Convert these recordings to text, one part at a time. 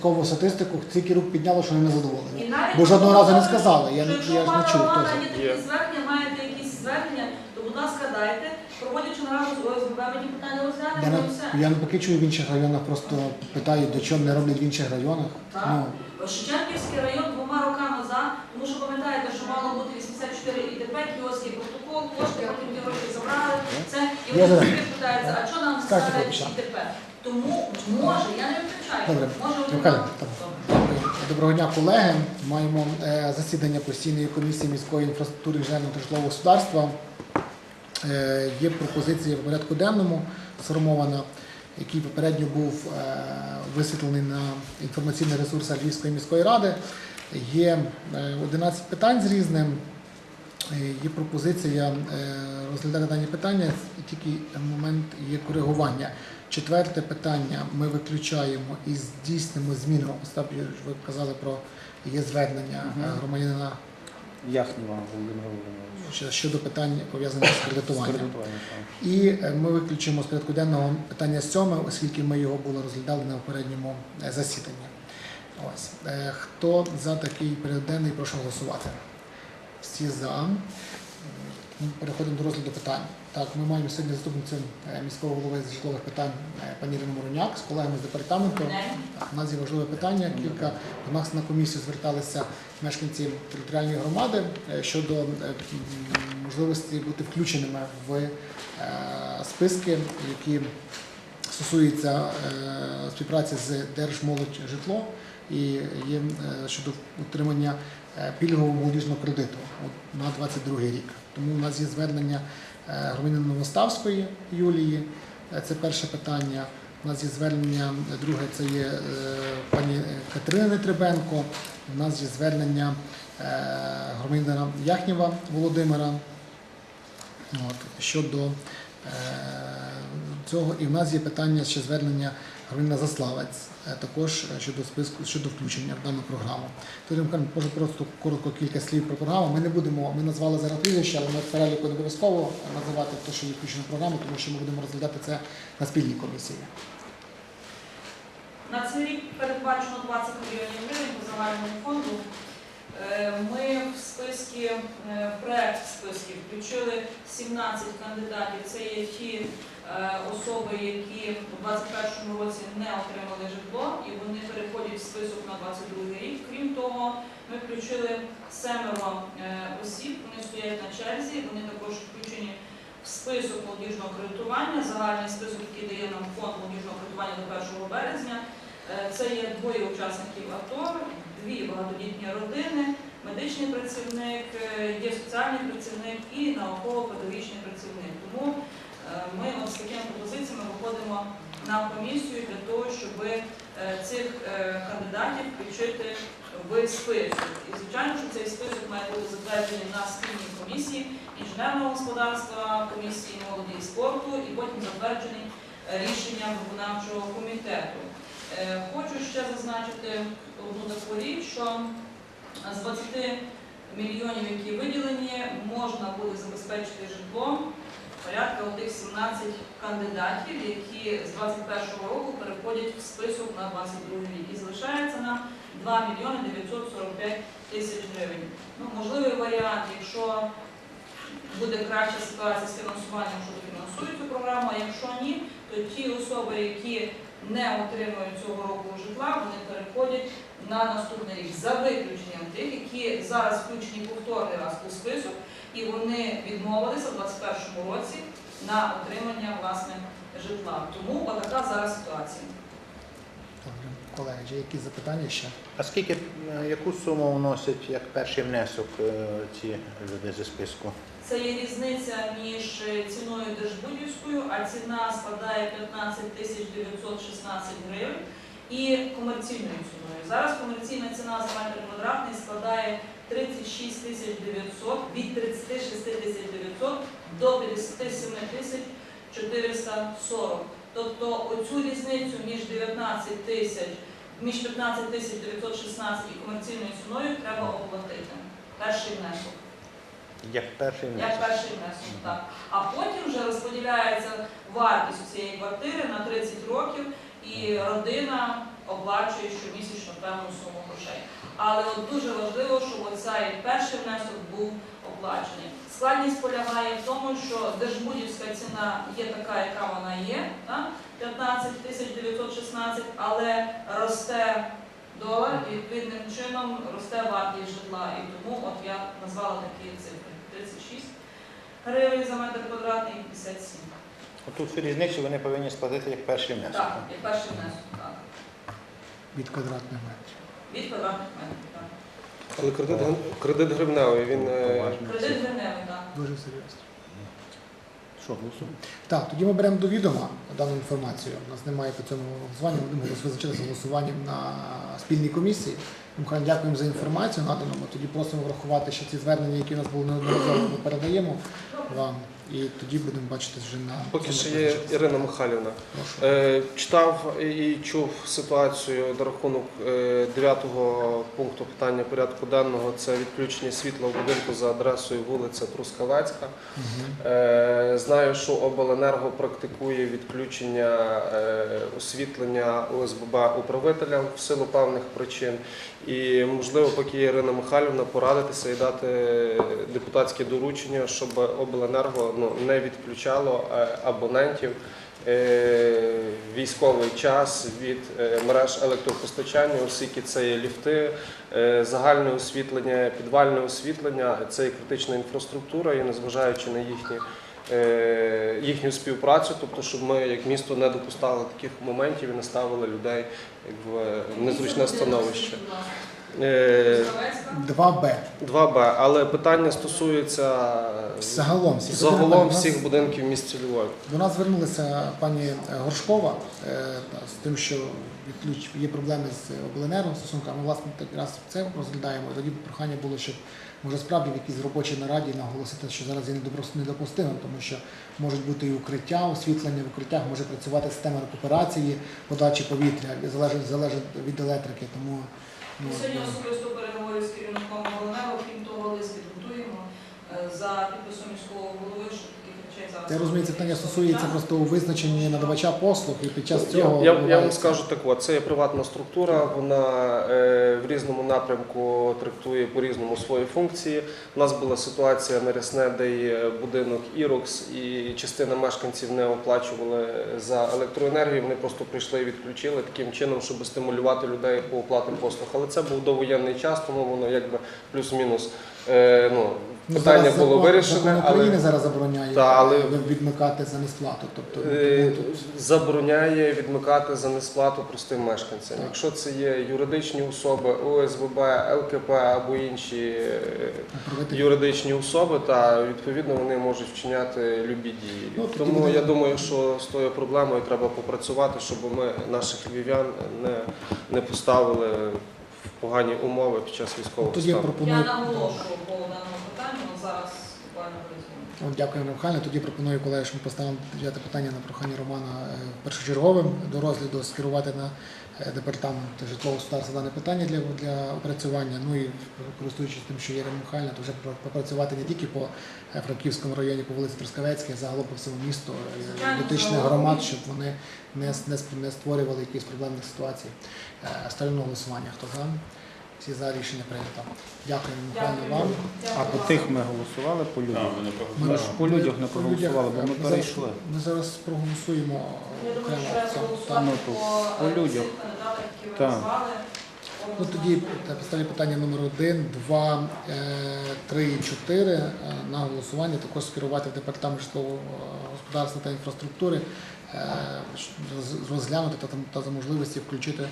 відсоткову статистику, скільки рук підняло, що вони не задоволені. І навіть Бо жодного разу не сказали, я, що не- якщо я ж не чув теж. є такі звернення, маєте якісь звернення, то будь ласка, дайте. Проводячи нараду з ОСББ, ми ті питання Я, розглянемо і все. не- я навпаки чую в інших районах, просто питають, до чого не роблять в інших районах. Так. Ну, Шевченківський район двома роками за, тому що пам'ятаєте, що мало бути 84 ІДП, кіоски, протокол, кошти, потім ті гроші забрали. Це і Я вони собі питаються, а що нам Скажете, ставлять Бабуся. ІДП? Тому може, я не виключаю, може. Доброго дня, колеги. Маємо е, засідання постійної комісії міської інфраструктури інженерного та житлового господарства. Е, Є пропозиція в порядку денному сформована, який попередньо був е, висвітлений на інформаційних ресурсах Львівської міської ради. Є е, 11 питань з різним. Є пропозиція розглядати дані питання, тільки момент є коригування. Четверте питання ми виключаємо і здійснимо зміну. Остап Юрійович, ви казали про є звернення е, Мгм. громадянина Яхнєва Володимира Володимировича. щодо питань пов'язаних з кредитуванням. Так. І е, ми виключимо з порядку денного питання сьоме, оскільки ми його було розглядали на попередньому е, засіданні. Ось Е, хто за такий порядок денний, прошу голосувати. Всі за. М, Переходимо до розгляду питань. Так, ми маємо сьогодні заступницю е, міського голови з житлових питань е, пані Ірину Мороняк з колегами з департаменту. У нас є важливе питання. Кілька до нас на комісію зверталися мешканці територіальної громади е, щодо можливості бути включеними в списки, які стосуються е, співпраці з Держмолодь житло і є е, щодо отримання е, пільгового молодіжного кредиту на 22 рік. Тому у нас є звернення громадянина Новоставської Юлії. Це перше питання. У нас є звернення, друге це є пані Катерини Нетребенко. У нас є звернення е, громадянина Яхнєва Володимира щодо цього. І в нас є питання ще звернення громадянина Заславець, е, також е, щодо списку щодо включення в дану програму. Тоді може просто коротко кілька слів про програму. Ми не будемо, ми назвали зараз прізвище, але ми в переліку не обов'язково називати те, що є включено в програму, тому що ми будемо розглядати це на спільній комісії. На цей рік передбачено 20 мільйонів гривень по загальному фонду. Е, Ми в списки, в проект списків включили 17 кандидатів. Це є ті особи, які у 2021 році не отримали житло, і вони переходять в список на 22 рік. Крім того, ми включили семеро е, осіб, вони стоять на черзі, вони також включені в список молодіжного кредитування, загальний список, який дає нам фонд молодіжного кредитування до 1 березня. Е, Це є двоє учасників АТО, дві багатодітні родини, медичний працівник, е, є соціальний працівник і науково-педагогічний працівник. Тому е, ми от з такими пропозиціями виходимо на комісію для того, щоб е, цих е, кандидатів включити в список. І звичайно, що цей список має бути затверджений на спільній комісії інженерного господарства, комісії молоді і спорту, і потім затверджений е, рішенням виконавчого комітету. Е, Хочу ще зазначити одну таку річ, що з 20 мільйонів, які виділені, можна буде забезпечити житлом порядка отих 17 кандидатів, які з 21 року переходять в список на 22 рік. І залишається нам 2 мільйони 945 тисяч гривень. Ну, можливий варіант, якщо буде краща ситуація з фінансуванням, що дофінансують цю програму, а якщо ні, то ті особи, які не отримують цього року житла, вони переходять на наступний рік за виключенням тих, які зараз включені повторний раз у список, і вони відмовилися в 2021 році на отримання власне житла. Тому отака зараз ситуація. Добре, колеги, чи якісь запитання ще? А скільки, е, яку суму вносять як перший внесок е, ці люди зі списку? Це є різниця між е, ціною держбудівською, а ціна складає 15 тисяч 916 гривень, і комерційною ціною. Зараз комерційна ціна за метр квадратний складає 36 тисяч 900, від 36 тисяч 900 до 57 тисяч 440. Тобто оцю різницю між 19 тисяч, між 15 тисяч 916 і комерційною ціною треба оплатити. Перший внесок. Як перший Як перший внесок, так. А потім вже розподіляється вартість цієї квартири на 30 років, і родина оплачує щомісячну певну суму грошей. Але от дуже важливо, щоб оцей перший внесок був оплачений. Складність полягає в тому, що держбудівська ціна є така, яка вона є, так? 15 тисяч 916, але росте долар і відповідним чином росте вартість житла. І тому от я назвала такі цифри 36 гривень за метр квадратний і 57. Тут всю різницю вони повинні сплатити як перший внесок. Так, як перший внесок, так. від квадратних метрів. Від метрів, так. Але кредит, кредит гривневий, він е, Кредит гривневий, так. Дуже серйозно. Що, голосуємо? Так, тоді ми беремо до відома дану інформацію. У нас немає по цьому голосування, ми будемо визначитися голосуванням на спільній комісії. Михайло, дякуємо за інформацію надану. Ми тоді просимо врахувати ще ці звернення, які у нас були неодноразово, ми передаємо вам. І тоді будемо бачити вже на поки ще є. Ірина Михайлівна. Прошу. Е, Читав і чув ситуацію на рахунок е, дев'ятого пункту питання порядку денного. Це відключення світла в будинку за адресою вулиця Трускавецька. Е, Знаю, що обленерго практикує відключення освітлення ОСББ управителям в силу певних причин. І можливо, поки є Ірина Михайлівна, порадитися і дати депутатське доручення, щоб обленерго ну, не відключало е, абонентів е, військовий час від е, мереж електропостачання, оскільки це є ліфти, загальне освітлення, підвальне освітлення, це є критична інфраструктура, і незважаючи на їхні. Їхню співпрацю, тобто, щоб ми як місто не допускали таких моментів і не ставили людей в незручне становище. Е, 2Б. 2Б, але питання стосується Загалом всіх загалом всіх будинків в місті Львові. До нас звернулася пані Горшкова е, з тим, що відключ є проблеми з обленерго стосунками. Ми власне так раз це розглядаємо. Тоді прохання було, щоб може справді в якійсь робочій нараді наголосити, що зараз є недопустимим, тому що можуть бути і укриття, освітлення в укриттях може працювати система рекуперації, подачі повітря, залежить залежить від електрики. Тому Сьогодні особисто переговорю з керівником Волонева, крім того, лист підготуємо е, за підписом міського голови, що таких речей зараз. Я розумію, це питання стосується просто у визначенні надавача послуг, і під час цього я, я вам скажу так, от, це є приватна структура, вона е, в різному напрямку трактує по-різному свої функції. У нас була ситуація на Рясне, де є будинок Ірокс, і частина мешканців не оплачували за електроенергію. Вони просто прийшли і відключили таким чином, щоб стимулювати людей по оплаті послуг. Але це був довоєнний час, тому воно якби плюс-мінус. Е, ну, Ну, питання зараз було закон- вирішене, Закон але України зараз забороняє Та, але- е, відмикати за несплату. Тобто Е, тут забороняє відмикати за несплату простим мешканцям. Так. Якщо це є юридичні особи, ОСББ, ЛКП або інші е, юридичні особи, та відповідно вони можуть вчиняти любі дії. Ну, тоді Тому буде- я думаю, що з тою проблемою треба попрацювати, щоб ми наших львів'ян не, не поставили погані умови під час військового тоді я стану. Я наголошую по даному питанню, зараз Дякую, Михайло. Тоді пропоную, колеги, що ми поставимо дев'яте питання на прохання Романа е, першочерговим до розгляду скерувати на е, департамент житлового господарства дане питання для, для опрацювання. Ну і користуючись тим, що є Ірина то вже попрацювати не тільки по е, Франківському районі, по вулиці Трускавецькій, а загалом по всьому місту дотичних громад, щоб вони не, не, не створювали якісь проблемних ситуацій. Ставлю на голосування. Хто за? Всі за рішення прийнято. Дякую, Михайло, вам. А по тих ми голосували по людях. Ми ж по людях не проголосували, бо ми зараз- перейшли. Ми зараз проголосуємо Я думаю, окремо. що треба це. голосувати Ну, то по по е, людях. цих кандидатах, які ви Так. назвали. Ну тоді на підставі питання номер 1, 2, 3 і 4 е, на голосування також скерувати в департамент житлового е, господарства та інфраструктури, е, щ- роз- розглянути та, там- та за можливості включити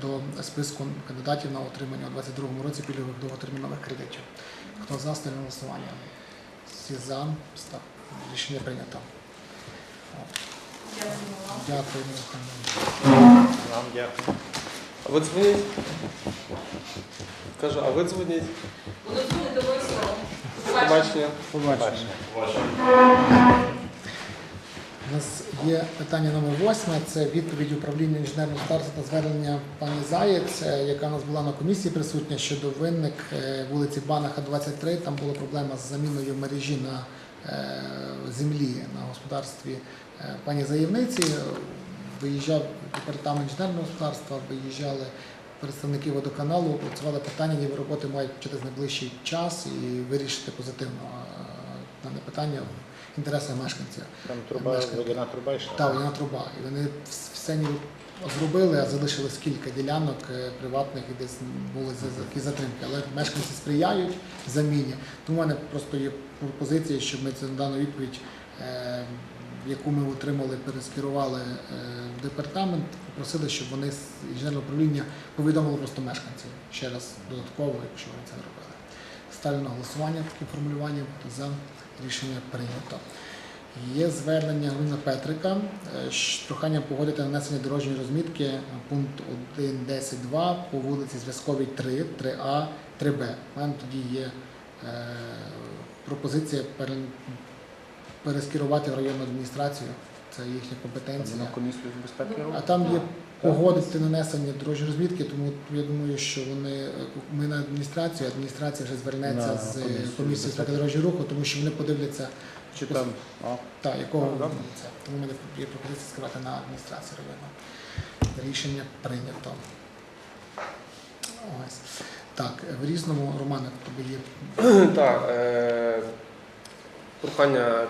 до списку кандидатів на отримання у 2022 році пільгових довготермінових кредитів. Хто за ставлю на голосування? Всі за. Став. Рішення прийнято. Дякую вам. Дякую, Михайло. Вам дякую. А ви дзвоніть? Кажу, а ви дзвоніть? Буду дзвонити обов'язково. Побачення. Побачимо. Нас є питання номер 8, це відповідь управління інженерного старства та звернення пані Заєць, яка у нас була на комісії присутня щодо винник е, вулиці Банаха, 23. Там була проблема з заміною мережі на е, землі на господарстві е, пані заявниці. Виїжджав департамент інженерного господарства, виїжджали представники водоканалу опрацювали питання, ніби роботи мають почати найближчий час і вирішити позитивно дане питання в інтересах мешканців. Там труба, водяна труба йшла. Та водяна труба. І вони все ніби зробили, а залишилось кілька ділянок е, приватних і десь були такі затримки. Але мешканці сприяють заміні. Тому в мене просто є пропозиція, щоб ми цю дану відповідь, е, яку ми отримали, перескерували е, в департамент, попросили, щоб вони з інженерного управління повідомили просто мешканців ще раз додатково, якщо вони це не робили. Ставлю на голосування таке формулювання за рішення прийнято. Є звернення Глина Петрика е, з проханням погодити нанесення дорожньої розмітки пункт 1.10.2 по вулиці Зв'язковій 3, 3А, 3Б. У мене тоді є е, пропозиція пере- перескерувати в районну адміністрацію. Це їхня компетенція. На комісію з безпеки А там є погодити нанесення дорожньої розмітки, тому я думаю, що вони ми на адміністрацію, адміністрація вже звернеться На з комісією з безпеки дорожнього руху, тому що вони подивляться, Чи там? А, та, якого Ну, да. це. Тому в мене є пропозиція скривати на адміністрацію району. Рішення прийнято. Ось. Так, в різному, Романе, тебе є Так, е, прохання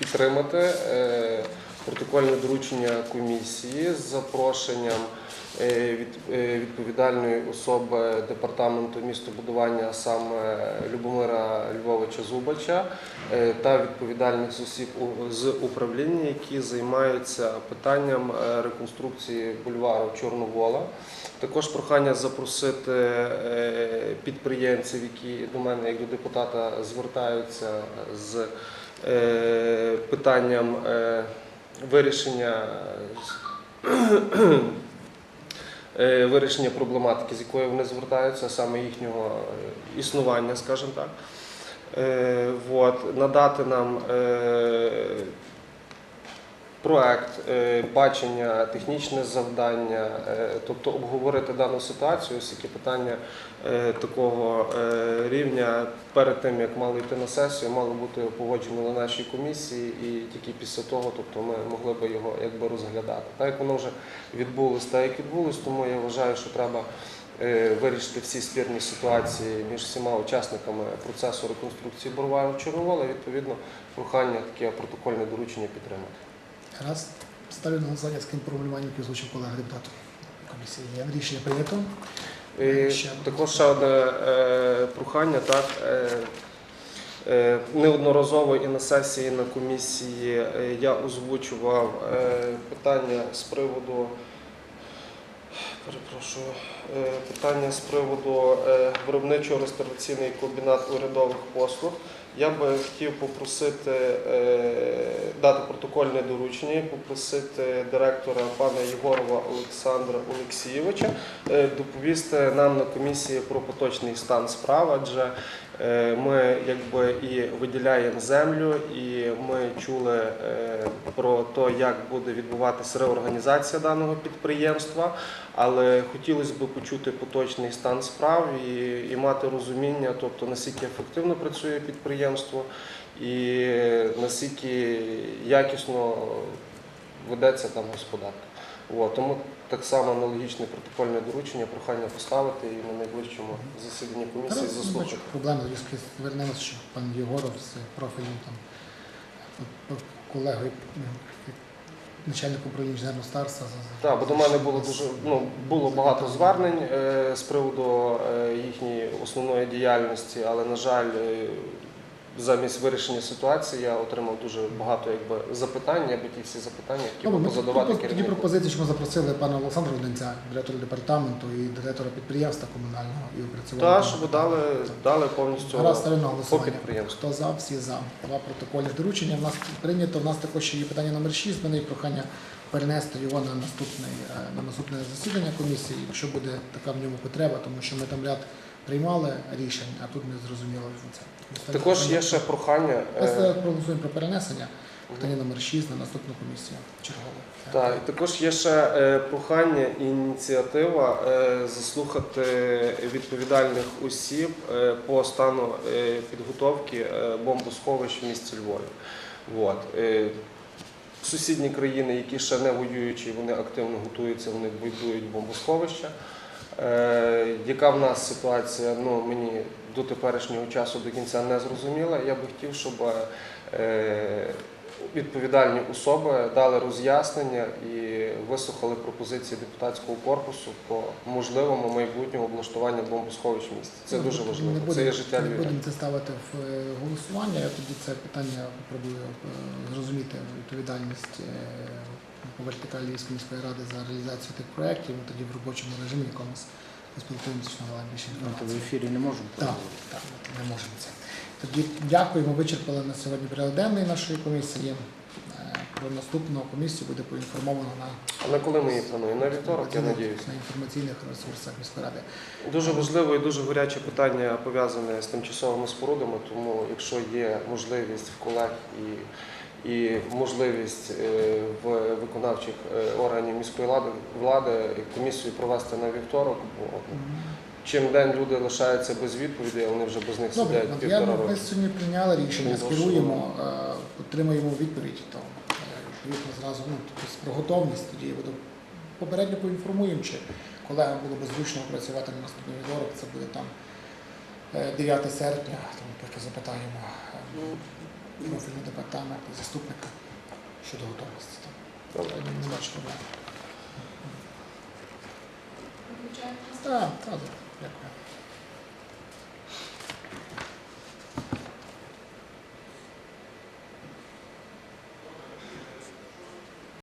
підтримати е, протокольне доручення комісії з запрошенням е, е, відповідальної особи департаменту містобудування, саме Любомира Львовича Зубача та відповідальних осіб з управління, які займаються питанням реконструкції бульвару Чорновола. Також прохання запросити підприємців, які до мене як до депутата звертаються з питанням е, вирішення е, вирішення проблематики, з якою вони звертаються, саме їхнього е, існування, скажімо так. Е, Вот, надати нам е, проект, е, бачення, технічне завдання, е, тобто обговорити дану ситуацію, оскільки питання е, такого рівня перед тим, як мало йти на сесію, мало бути погоджено на нашій комісії, і тільки після того, тобто ми могли би його якби розглядати. Так як воно вже відбулось, так як відбулось, тому я вважаю, що треба. Вирішити всі спірні ситуації між всіма учасниками процесу реконструкції Борваю Чорновола, відповідно, прохання таке протокольне доручення підтримати. Раз. Ставлю на голосування з ким формулювання, яке озвучив колега депутату комісії. Рішення прийнято. І Ще також ще одне е, прохання, так. Е, е, неодноразово і на сесії, і на комісії е, я озвучував е, питання з приводу. Перепрошую, е, питання з приводу е, виробничо-реставраційний комбінат урядових послуг. Я би хотів попросити е, дати протокольне доручення попросити директора пана Єгорова Олександра Олексійовича доповісти нам на комісії про поточний стан справ, адже ми якби і виділяємо землю, і ми чули про те, як буде відбуватися реорганізація даного підприємства, але хотілося б почути поточний стан справ і, і мати розуміння, тобто наскільки ефективно працює підприємство і наскільки якісно ведеться там господарка. От, тому так само аналогічне протокольне доручення, прохання поставити і на найближчому засіданні комісії заслухати. проблеми, зв'язки звернемося, що пан Єгоров з профільним там п- п- колегою, начальником управління інженерного старства. Так, бо до мене було дуже ну було багато звернень е, з приводу е, їхньої основної діяльності, але на жаль, е, замість вирішення ситуації я отримав дуже багато якби запитань, я ті всі запитання, які Ну, позадавати тоді керівнику. пропозицію, що ми запросили пана Олександра Воденця, директора департаменту і директора підприємства комунального і опрацювали. Та, щоб дали, дали повністю на по підприємству. Хто за, всі за. Два протокольних доручення. У нас прийнято. У нас також ще є питання номер 6. У мене є прохання перенести його на наступне, на наступне засідання комісії, якщо буде така в ньому потреба, тому що ми там ряд приймали рішень, а тут не зрозуміло це. Також є ще прохання. Ми е, зараз проголосуємо про перенесення. Питання номер 6 на наступну комісію чергову. Так, і також є ще е, прохання і ініціатива е, заслухати відповідальних осіб е, по стану е, підготовки е, бомбосховищ в місті Львові. От. Е, Сусідні країни, які ще не воюючі, вони активно готуються, вони будують бомбосховища. Е, яка в нас ситуація, ну мені до теперішнього часу до кінця не зрозуміла. Я би хотів, щоб е, відповідальні особи дали роз'яснення і вислухали пропозиції депутатського корпусу по можливому майбутньому облаштуванню бомбосховищ в місті. Це Ну, дуже важливо. Це є життя людей. будемо це ставити в е, голосування. Я тоді це питання пробую зрозуміти відповідальність по вертикалі Львівської міської ради за реалізацію тих проєктів. Ми тоді в робочому режимі якомусь поспілкуємося, що надала більше Ну, то в ефірі не можемо. Так, так, не можемо це. Тоді дякуємо, вичерпали на сьогодні порядок денний нашої комісії. Е, Про наступну комісію буде поінформовано на, А на коли ми її плануємо? На вівторок, я надіюся. на інформаційних ресурсах міської ради. Дуже важливе і дуже гаряче питання пов'язане з тимчасовими спорудами, тому якщо є можливість в колег і, і можливість е, в виконавчих е, органів міської влади, влади комісію провести на вівторок, бо чим день люди лишаються без відповіді, вони вже без них Добре, сидять півтора я, року. ми сьогодні прийняли рішення, Ну, скеруємо, е, отримаємо відповідь, то відповідно зразу ну, тобто про готовність тоді я буду попередньо поінформуємо, чи колегам було б зручно працювати на наступний вівторок, це буде там е, 9 серпня, тому поки запитаємо е, департаменту департамент і заступника щодо готовності. Добре. Не бачу проблем. Так, так, дякую.